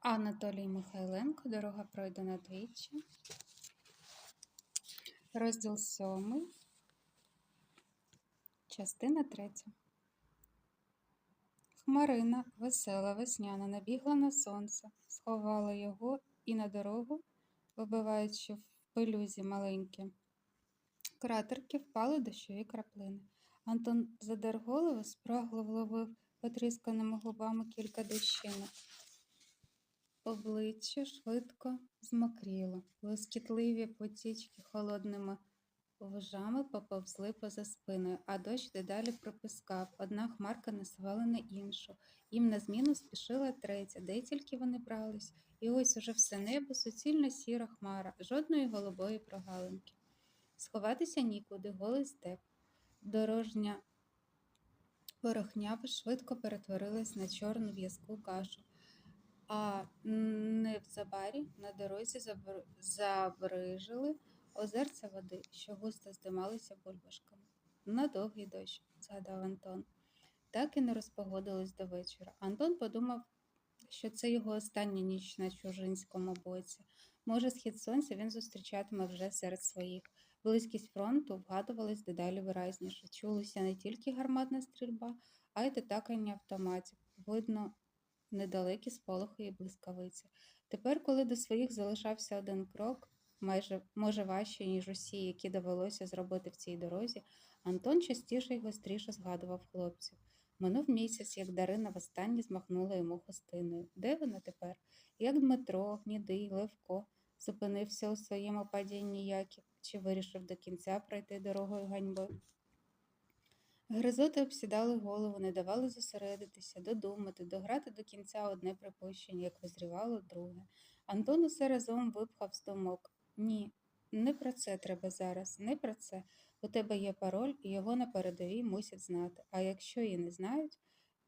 Анатолій Михайленко, дорога пройдена двічі. Розділ сьомий, частина третя. Хмарина, весела, весняна, набігла на сонце, сховала його і на дорогу, вибиваючи в пилюзі маленькі кратерки, впали дощові краплини. Антон задер голову, спрагло вловив потрісканими губами кілька дощинок. Обличчя швидко змокріло, блискітливі потічки холодними вожами поповзли поза спиною, а дощ дедалі пропискав. Одна хмарка насувала на іншу. Їм на зміну спішила третя, де тільки вони брались, і ось уже все небо суцільно сіра хмара, жодної голубої прогалинки. Сховатися нікуди, голий степ. Дорожня порохнява швидко перетворилась на чорну в'язку кашу. А невзабарі на дорозі забр- забрижили озерця води, що густо здималися бульбашками. На довгий дощ, згадав Антон. Так і не розпогодилось до вечора. Антон подумав, що це його остання ніч на чужинському боці. Може, схід сонця він зустрічатиме вже серед своїх. Близькість фронту вгадувалась дедалі виразніше. Чулася не тільки гарматна стрільба, а й дотакання автоматів. Видно, недалекі сполохи і блискавиці. Тепер, коли до своїх залишався один крок, майже може важче, ніж усі, які довелося зробити в цій дорозі, Антон частіше й гостріше згадував хлопців. Минув місяць, як Дарина востаннє змахнула йому хустиною. Де вона тепер? Як Дмитро, Гнідий, Левко зупинився у своєму падінні Яків чи вирішив до кінця пройти дорогою ганьби? Гризоти обсідали голову, не давали зосередитися, додумати, дограти до кінця одне припущення, як визрівало друге. Антон усе разом випхав з думок. Ні, не про це треба зараз, не про це. У тебе є пароль, і його на передовій мусять знати. А якщо її не знають,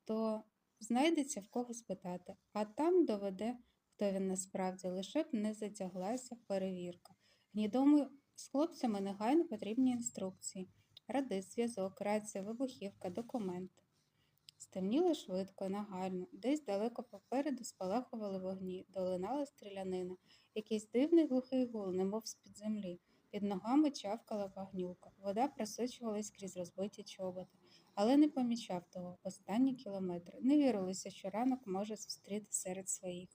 то знайдеться в кого спитати, а там доведе, хто він насправді, лише б не затяглася перевірка. Гнідому з хлопцями негайно потрібні інструкції. Радис, зв'язок, рація, вибухівка, документи. Стемніло швидко, нагально, десь далеко попереду спалахували вогні, долинала стрілянина, якийсь дивний глухий гул, немов з-під землі. Під ногами чавкала вогнюка. Вода просочувалась крізь розбиті чоботи, але не помічав того останні кілометри. Не вірилося, що ранок може зустріти серед своїх.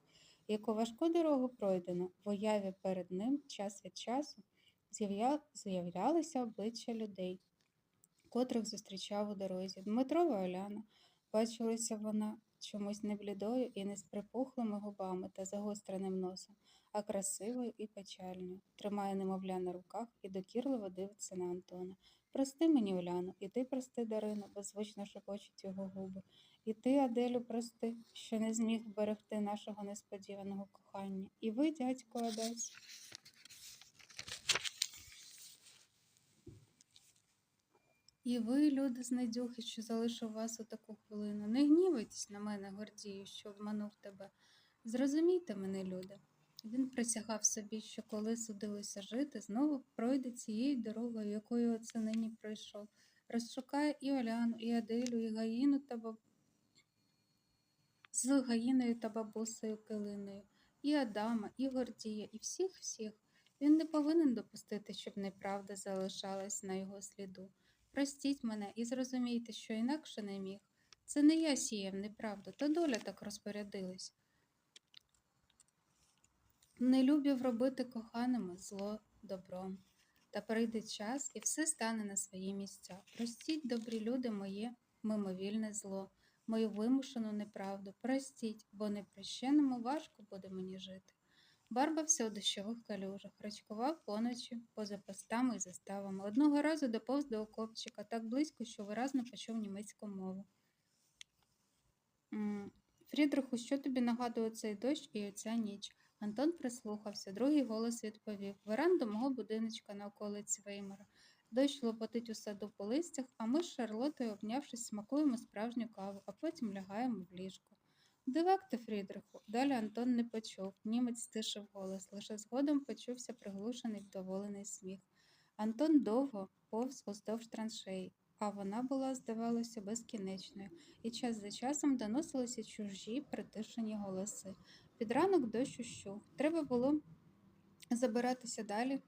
Яку важку дорогу пройдено, в уяві перед ним час від часу з'являлися обличчя людей, котрих зустрічав у дорозі. Дмитрова Оляна. Бачилася вона чомусь не блідою і не з припухлими губами та загостреним носом, а красивою і печальною. Тримає немовля на руках і докірливо дивиться на Антона. Прости мені, Оляно, і ти прости, Дарино, беззвучно шепочуть його губи. І ти, Аделю, прости, що не зміг вберегти нашого несподіваного кохання. І ви, дядько Одесь. І ви, люди знайдюхи, що залишив вас у таку хвилину. Не гнівайтесь на мене, Гордію, що обманув тебе. Зрозумійте мене, люди. Він присягав собі, що коли судилося жити, знову пройде цією дорогою, якою оце нині пройшов. Розшукає і Оляну, і Аделю, і Гаїну та баб... з Гаїною та бабусею Килиною, і Адама, і Гордія, і всіх-всіх. Він не повинен допустити, щоб неправда залишалась на його сліду. Простіть мене і зрозумійте, що інакше не міг. Це не я сіяв неправду, то доля так розпорядилась. Не любив робити коханими зло добром. Та прийде час, і все стане на свої місця. Простіть, добрі люди, моє мимовільне зло, мою вимушену неправду. Простіть, бо непрощеному важко буде мені жити. Барбався у дощових калюжах, рачкував поночі поза постами і заставами. Одного разу доповз до окопчика так близько, що виразно почув німецьку мову. Фрідриху, що тобі нагадує цей дощ і оця ніч? Антон прислухався, другий голос відповів Веранду мого будиночка на околиці Веймара. Дощ лопотить у саду по листях, а ми з Шарлотою, обнявшись, смакуємо справжню каву, а потім лягаємо в ліжко. Дивак Фрідриху. Далі Антон не почув. Німець стишив голос. Лише згодом почувся приглушений вдоволений сміх. Антон довго повз уздовж траншеї, а вона була, здавалося, безкінечною, і час за часом доносилися чужі притишені голоси. Під ранок дощ ущух. Треба було забиратися далі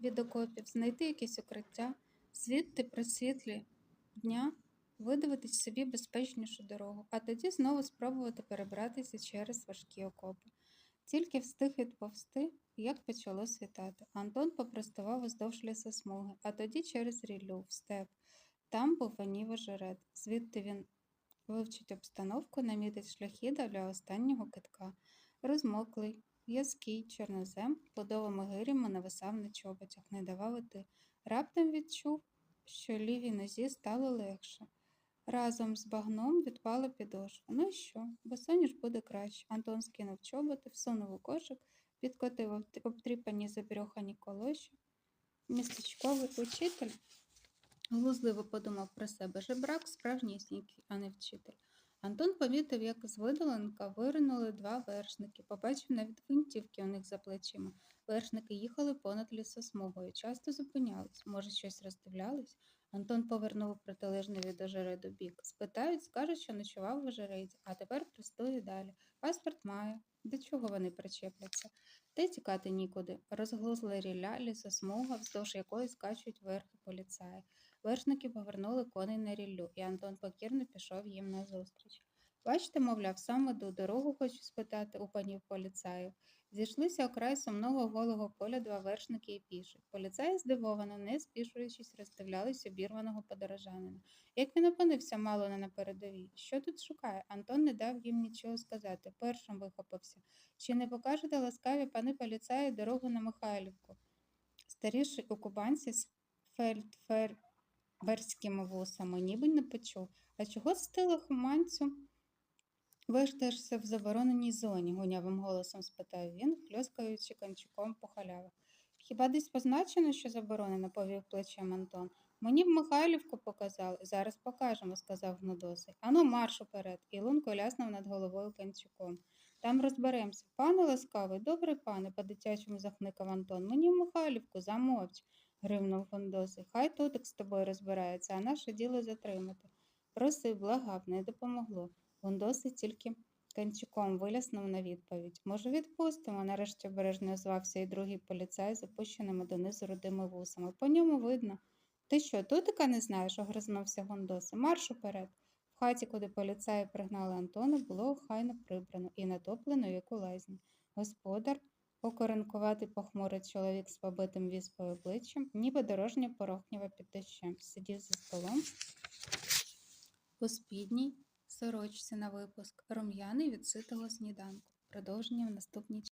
від окопів, знайти якесь укриття, звідти при світлі дня видивитись собі безпечнішу дорогу, а тоді знову спробувати перебратися через важкі окопи. Тільки встиг відповсти, як почало світати. Антон попростував уздовж лісосмуги, а тоді через ріллю в степ. Там був ванів ожеред. Звідти він вивчить обстановку, намітить шляхи для останнього китка. Розмоклий, в'язкий чорнозем плодовими гирями нависав на чоботях, не давав іти. Раптом відчув, що лівій нозі стало легше. Разом з багном відпала підошва. Ну і що? Босоніж буде краще. Антон скинув чоботи, всунув у кошик, підкотив обтріпані забрьохані колоші. Містечковий учитель глузливо подумав про себе. Жебрак справжнісінький, а не вчитель. Антон помітив, як з видоленка виринули два вершники. Побачив навіть гвинтівки у них за плечима. Вершники їхали понад лісосмугою, часто зупинялись, може, щось роздивлялись. Антон повернув протилежний від ожереду бік. Спитають, скажуть, що ночував в ожереді, а тепер простує далі. Паспорт має. До чого вони причепляться? Та й тікати нікуди. Розглузли ріля, лісосмуга, вздовж якої скачуть верхи поліцаї. Вершники повернули коней на ріллю, і Антон покірно пішов їм назустріч. Бачите, мовляв, сам веду дорогу хочу спитати у панів поліцаїв. Зійшлися окрай сумного голого поля два вершники і піші. Поліцаї здивовано, не спішуючись, роздивлялись обірваного подорожанина. Як він опинився мало не на передовій? Що тут шукає? Антон не дав їм нічого сказати. Першим вихопився. Чи не покажете ласкаві пани поліцаї дорогу на Михайлівку? Старіший у кубанці з фельдфеберськими вусами ніби не почув. А чого стила хуманцю? Вештаєшся в забороненій зоні, гунявим голосом спитав він, пльоскаючи кончиком по халявах. Хіба десь позначено, що заборонено, повів плечем Антон. Мені в Михайлівку показали. Зараз покажемо, сказав Гнудосий. Ану, марш уперед. І лунко ляснув над головою кончиком. Там розберемося. Пане ласкавий, добрий пане, по-дитячому захникав Антон. Мені в Михайлівку, замовч, гримнув Гундосий. Хай тутик з тобою розбирається, а наше діло затримати. Просив, благав, не допомогло. Гундосий тільки кончиком виляснув на відповідь. Може, відпустимо? Нарешті обережно озвався і другий поліцай з донизу рудими вусами. По ньому видно. Ти що, тутика не знаєш? огризнувся Гондоси. Марш уперед. В хаті, куди поліцаї пригнали Антона, було охайно прибрано і натоплено, як у лазні. Господар, окоренкуватий похмурий чоловік з побитим віспою обличчям, ніби дорожня порохнява під дощем, сидів за столом у спідній сорочці на випуск, рум'яний від ситого сніданку. Продовження в наступній